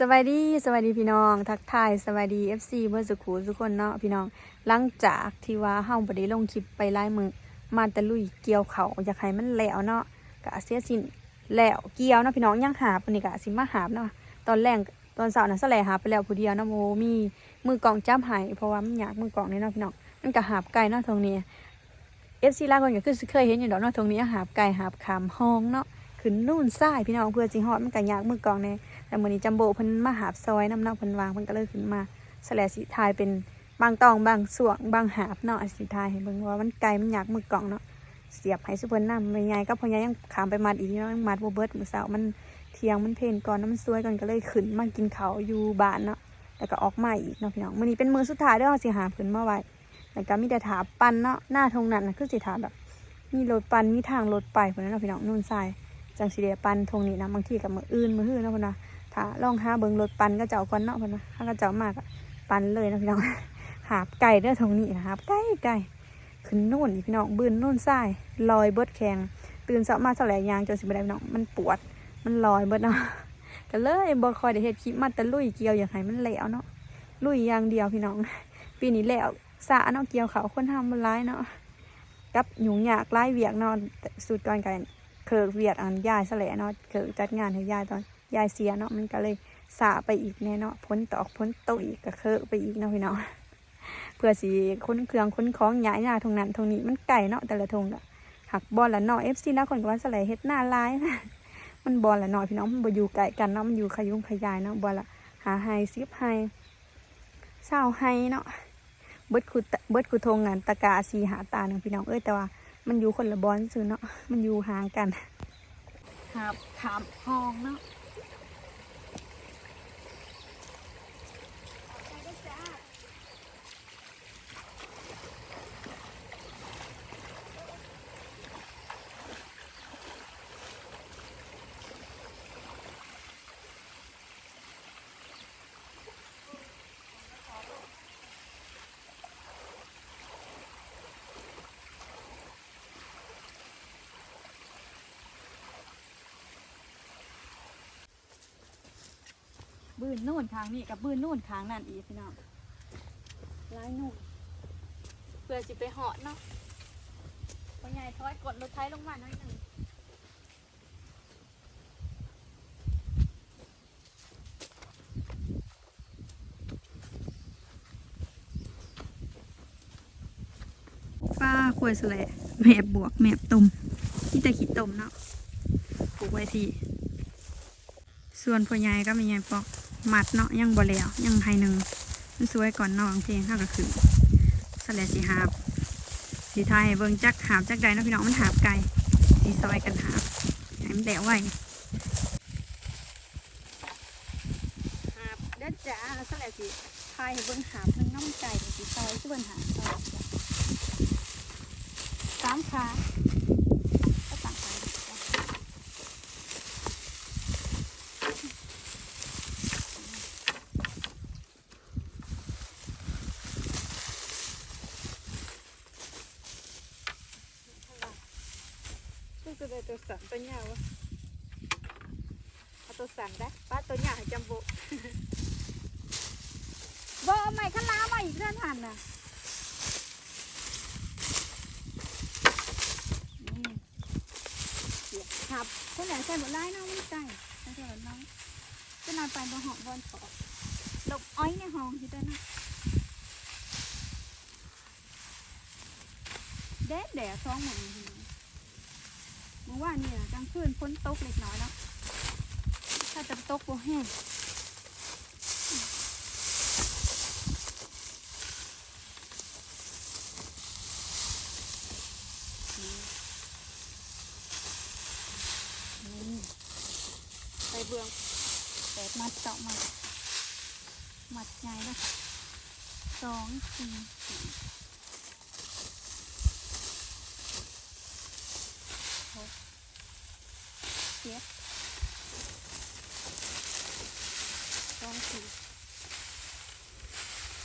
สวัสดีสวัสดีพี่น้อง ทักทายสวัสดี FC เพื่อนสุขูทุกคนเนาะพี่น้อง หลังจากที่ว่าเฮาบ่ได้ลงคลิปไปไล่มือมาต่ลุยเกี่ยวเขาอยากให้มันแล้วเนาะกะเสียสินแล้วเกี่ยวเนาะพี่น้องยังหาปนนี้กะสิมาหาบเนาะตอนแรกตอนเช้าน่ะสแลหาไปแล้วผู้เดียวเนาะโมมีมือกองจับให้เพราะว่ามันอยากมือกองนี่เนาะพี่น้องมันก็หาบไก่เนาะตรงนี้ FC ลางคนก็คือเคยเห็นอยู่ดอกเนาะตรงนี้หาบไก่หาบขามห้องเนาะขึ้นนู่นซ้ายพี่น้องเพื่อสิฮอดมันก็ยากมือกองแน่ แต่มื้อนี้จัมโบ้เพิ่นมาหาบซอยน้ำเนาะเพิ่นวางเพิ่นก็เลยขึ้นมาแสลสีทายเป็นบางตองบางส่วงบางหาบเนาะสีทายให้เบิ่งว่ามันไกลมันอยากมือกล่องเนาะเสียบให้สุเพิ่นนำไม่ใหญ่ก็พอใหญ่ยังขามไปมัดอีกเนาะยังมัดบ่เบิดมื้อเช้ามันเที่ยงมันเพนก่อนแล้วมันสวยก่อนก็เลยขึ้นมากินข้าวอยู่บ้านเนาะแล้วก็ออกมาอีกเนาะพี่น้องมื้อนี้เป็นมื้อสุดท้ายเด้อสิหาขึ้นมาไว้แล้วก็มีแต่ถาปั่นเนาะหน้าทงนั้นน่ะคือสิถาแบบมีรถปั่นมีทางรถไปพุ่นนั้นเนาะพี่น้องนู่นทรายจังสิได้ปั่นทงนี้นะบางทีก็มื้ออื่นมือฮื้อนะพุ่นนะ ถ้าลองหาเบิงรถปันก็เจ้าก่อนเนาะเพิ่นว่าถ้าก็เจ้ามากปันเลยนะพี่น้องหาบไก่เด้อตรงนี้นะครับไก่ไก่ขึ้นโน่นอีกพี่น้องบืนโน่นทรายลอยเบิดแข็งตื่นเช้ามาเท่าไหร่ยางจนสิบ่ได้พี่น้องมันปวด มันลอยเบิดเนาะก็เลยบ่คอยได้เฮ็ดคลิปมาแต่ลุยเกี่ยวอย่ากให้มันแล้วเนาะลุยอย่างเดียวพี่น้อง ปีนี้แล้วสาเนาะเกี่ยวเขาคนทำบ่หลายเนาะกับหยุ่งยากหลายเวียกเนาะสุดก่อนกันเคิกเวียดอันยายแหลเนาะเคิกจัดงานให้ยายตอน ยายเสียเนาะมันก็เลยสาไปอีกแน่เนาะพ้นตอกพ้นโตอีกก็เคอะไปอีกเนาะพี่น้องเพื่อสีค้นเครื่องค้นของย้ายหน้าทงนั้นทงนี้มันไก่เนาะแต่ละทงอะหักบอลละเนาะเอฟซีนะคนก็ว่าสไลเฮ็ดหน้าลายมันบอลละเนาะพี่น้องมันอยู่ไก่กันเนาะมันอยู่ขยุงขยายเนาะบอลละหาไฮซิบไฮเศร้าไฮเนาะเบิดคุเบิดคุทงงานตะกาสีหาตาหนึ่งพี่น้องเอ้ยแต่ว่า มันอยู่คนละบอลซื้อเนาะมันอยู่ห่างกันหาบขามห้องเนาะ บืนนู่นทางนี่กับบืนนู่นทางนั่นอีกพี่น้องร้ายนู่นเพื่อสิไปเหาะเนาะพอใหญ่ถอยกดรถไทยลงมาหน่อยหนึ่งป้าควยสแลแมบบวกแมบต้มที่แต่ขีดต้มเนาะปลูกไว้ทีส่วนพ่อใหญ่ก็มีใหญ่ปอกห มัดเนาะยังบ่แล้วยังไฮหนึ่งมันสวยก่อนเนองเพลงเท่ากับคือสแลสีหาบสีไทยเบิ่งจักหาบจักใดเนาะพี่น้องมันหาบไก่สีซอยกันหาบให้มันแดวไว้หาบเด็ดจ้าสแลสีไทยเบิ่งหาบหนึ่งน้ำไก่สีซอยชื่อเบิงหาบสามขาก็สามขาจ้ะ ตัวตัว ตัวสันตัวเนี้ยวะเอาตัวสั่นได้ป้าตัวเนี้ยให้จำโบบ่เอาใหม่ข้างล่างมาอีกเรื่องหันน่ะนี่เสียครับคนไหนใส่หมดไล่น้องไมันไก่ใส่หมดน้องจะนอนไปบ่หอมบอลขอดอกอ้อยในห้องที่ตัวน่ะแดดแดดท้องหมดเลย มื่อวานเนี่ยกลางคืนฝนตกเล็กน้อยเนาะถ้าจะตกบ่แห้งไปเบืองแปดมัดเจาะมามัดใหญ่เนะสองสี่สี่หก เจ็ดสองสี่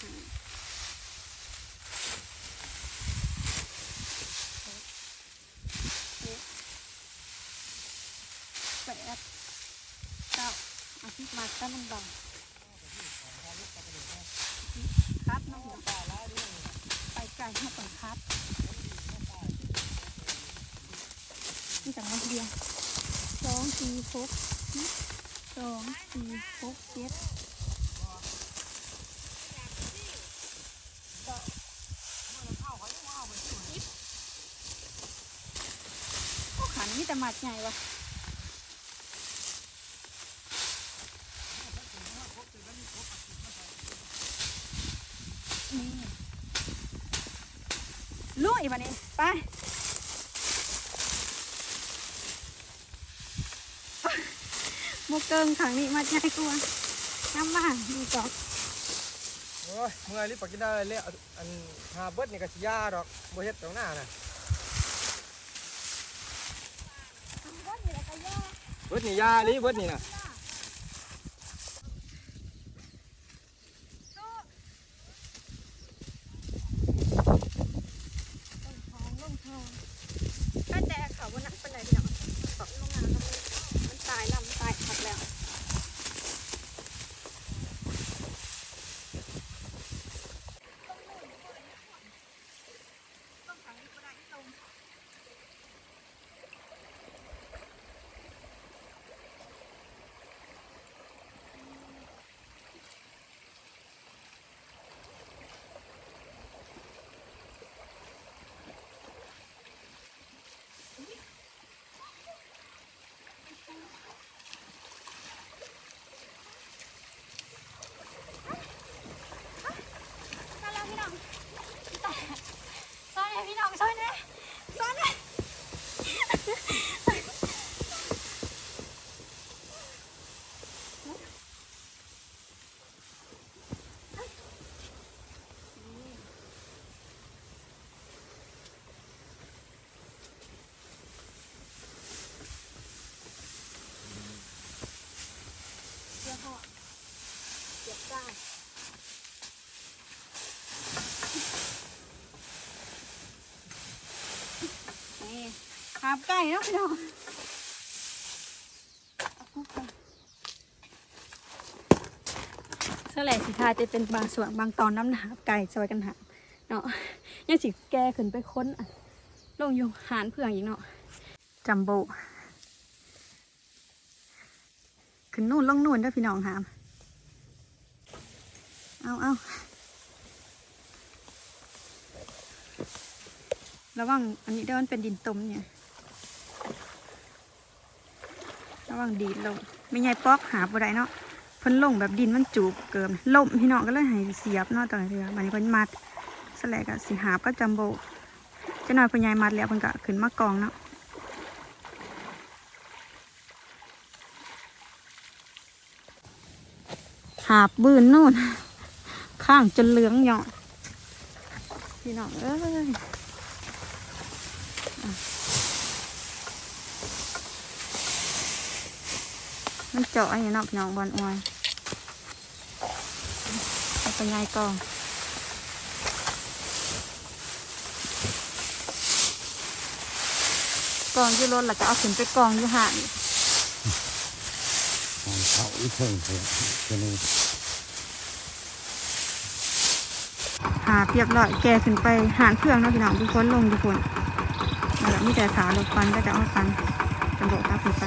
ห้าหกเจ็ดแปดเก้าอาทิตย์มากก็มันเบาครับน้องไปไกลให้ก่อนครับ นี่จากน้องเดียว สี่หกสองสี่หกเจ็ดขันนี่แต่หมัดใหญ่วะ นี่ลุยมาเนี่ยไป โม เกิงขังนี้มาใจกลัวน้ำบ้านดูจอกโอ้ยเมื่อยรีบไปกินได้เลยเอาอันหาเบิดนี่ก็สิยาดอกบ่เฮ็ดตรงหน้าน่ะเบิดนี่ยาลิเบิดนี่น่ะ ถ้าแต่เขาวันนั้นเป็นไรพี่น้องเขาลงงานแล้วมันตายแล้วมันตายหักแล้วมาแล้วพี่น้องแต่ซอยเนี่ยพี่น้องซอยเนี่ยซอยเนี่ยเดี๋ยวห่อเดี๋ยวได้ นี่ หาบไก่เนาะพี่น้องเอาคุกไปเสอแหล่สิทาจะเป็นบางส่วนบางตอนน้ำหนาบไก่ซอยกันหาเนาะยังสิแกขึ้นไปค้นลงอยู่หานเพื่องอีกเนาะจัมโบขึ้นนู่นล่องนู่นด้อพี่น้องหามเอาเอาระวังอันนี้เดี๋ยวมันเป็นดินตมเนี่ย ระวังดีดลงไม่ใหญ่ปอกหาบ่ได้เนาะเพิ่นลงแบบดินมันจูบเกิมล่มพี่น้องก็เลยให้เสียบเนาะตอนนี้เรือมันนี้เพิ่นมัดสแลกอะสิหาบก็จัมโบจะหน่อยเพิ่นใหญ่มัดแล้วเพิ่นก็ขึ้นมากองเนาะหาบบืนนู่นข้างจนเหลืองเหยาะพี่น้องเอ้ย มันเจาะไอ้เนาะพี่น้องบอลอวยเอาไปไงกองกองอยู่รถแล้วก็เอาขึ้นไปกองอยู่ห่างของเขาอีกเพิ่งเพิ่งจะนี่หาเรียบร้อยแกขึ้นไปหานเครื่องเนาะพี่น้องทุกคนลงทุกคนแล้วมีแต่ขาลงฟันก็จะเอาฟันจำโบกครับขึ้นไป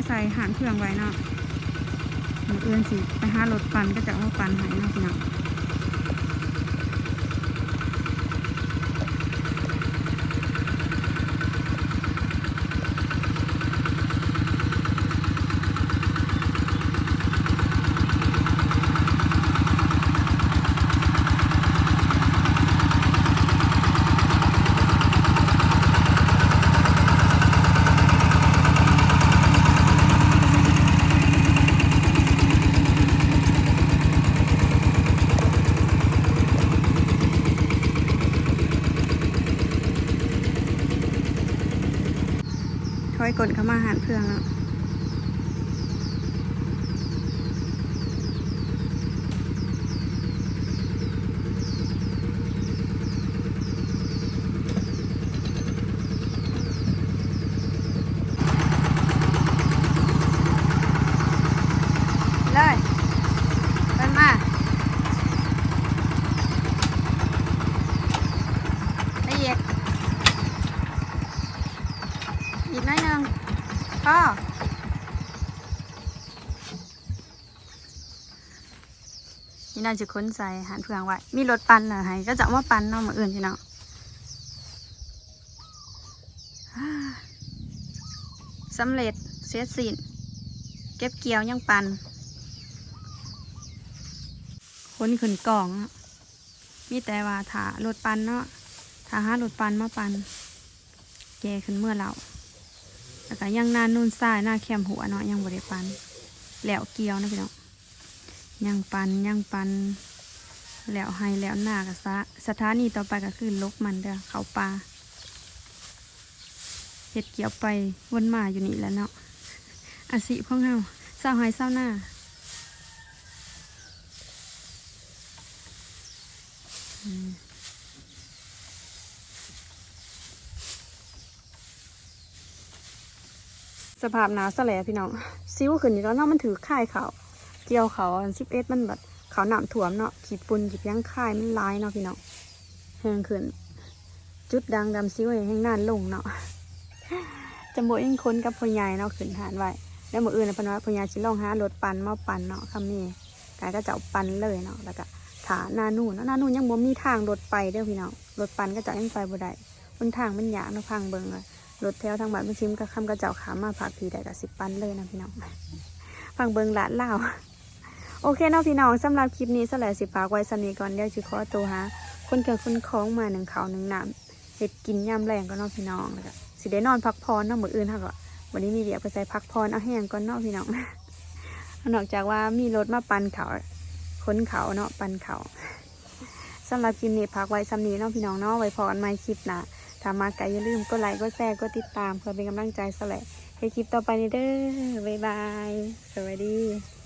มาใส่หางเครื่องไว้เนาะมือเอื้อนสิ ไปหารถปันก็จะเอาปันหายนาะพี่น้อง กดเข้ามาหาเพื่อนแล้วเลยเดินมาละเอียด อีกน้อยหนึ่งก็ นี่น่าจะค้นใส่หันเพื่องไว้ มีรถปันเหรอให้ก็จะเอาปันเนาะมาอื่นพี่น้องสำเร็จเสียสินเก็บเกี่ยวยังปันค้นขึ้นกล่องอะมีแต่ว่าถารถปันเนาะถาหารถปันมาปัน แกขึ้นเมื่อเราแล้วก็ยังนานนูนซ้ายหน้าแคมหัวเนาะยังบริปันแล้วเกี่ยวนะพี่น้อง ยังปันยังปัน แล้วให้แล้วหน้ากับสะสถานีต่อไปก็คือลกมันเด้อเขาปลาเห็ดเกี่ยวไปวนมาอยู่นี่แล้วเนาะอาศิพวกเฮาเศร้าหายเศร้าหน้าสภาพหนาวสแลพี่น้องซิ้วขึ้นอยู่แล้วเนาะมันถือค่ายเขา เกี่ยวเขาสิบเอ็ดมันแบบเขาหนามถ่วมเนาะขีดปุ่นขีดยังค่ายมันลายเนาะพี่เน้องแห้งขึ้น จุดดังดำซิ้วแห้งนานลงเนาะจำบยังค้นกับพ่อใหญ่เนาะขึ้นฐานไว้แล้วมืออื่นนะพนว่าพ่อใหญ่ชิลองหารถปั่นมาปั่นเนาะคำนี้กายก็จะเอาปั่นเลยเนาะแล้วก็ถาหน้านู่นเนาะหน้านู่นยังบ่มีทางรถไปเด้อพี่เน้องรถปั่นก็จะยังไปบ่ได้บนทางมันยากเนาะพังเบิงเลยรถแถวทางบ้านมันชิมก็คำกระเจ้าขามาผักพีได้กับสิบปันเลยนะพี่น้องฟังเบิงลานเล่า โอเคเนาะพี่น้องสำหรับคลิปนี้สลายสิฝากไว้สนีก่อนเดี๋ยวจิขอตัวหาคนเกิดคนคล้องมาหนึ่งเขาหนึ่งน้ำเห็ดกินย่ำแรงก็เนาะพี่น้องแล้วก็สิได้นอนพักผ่อนเนาะมื้ออื่นค่ะก็วันนี้มีเดียไปใส่พักผ่อนเอาแห้งก่อนเนาะพี่น้องนอกจากว่ามีรถมาปันเขาค้นเขาเนาะปันเขาสำหรับคลิปนี้พักไว้สำนีเนาะพี่น้องเนาะไว้พอกันม่คลิปน้าถ้ามาไกลอย่าลืมกดไลค์กดแชร์กดติดตามเพื่อเป็นกำลังใจสและให้คลิปต่อไปนี้เด้อบ๊ายบาย สวัสดี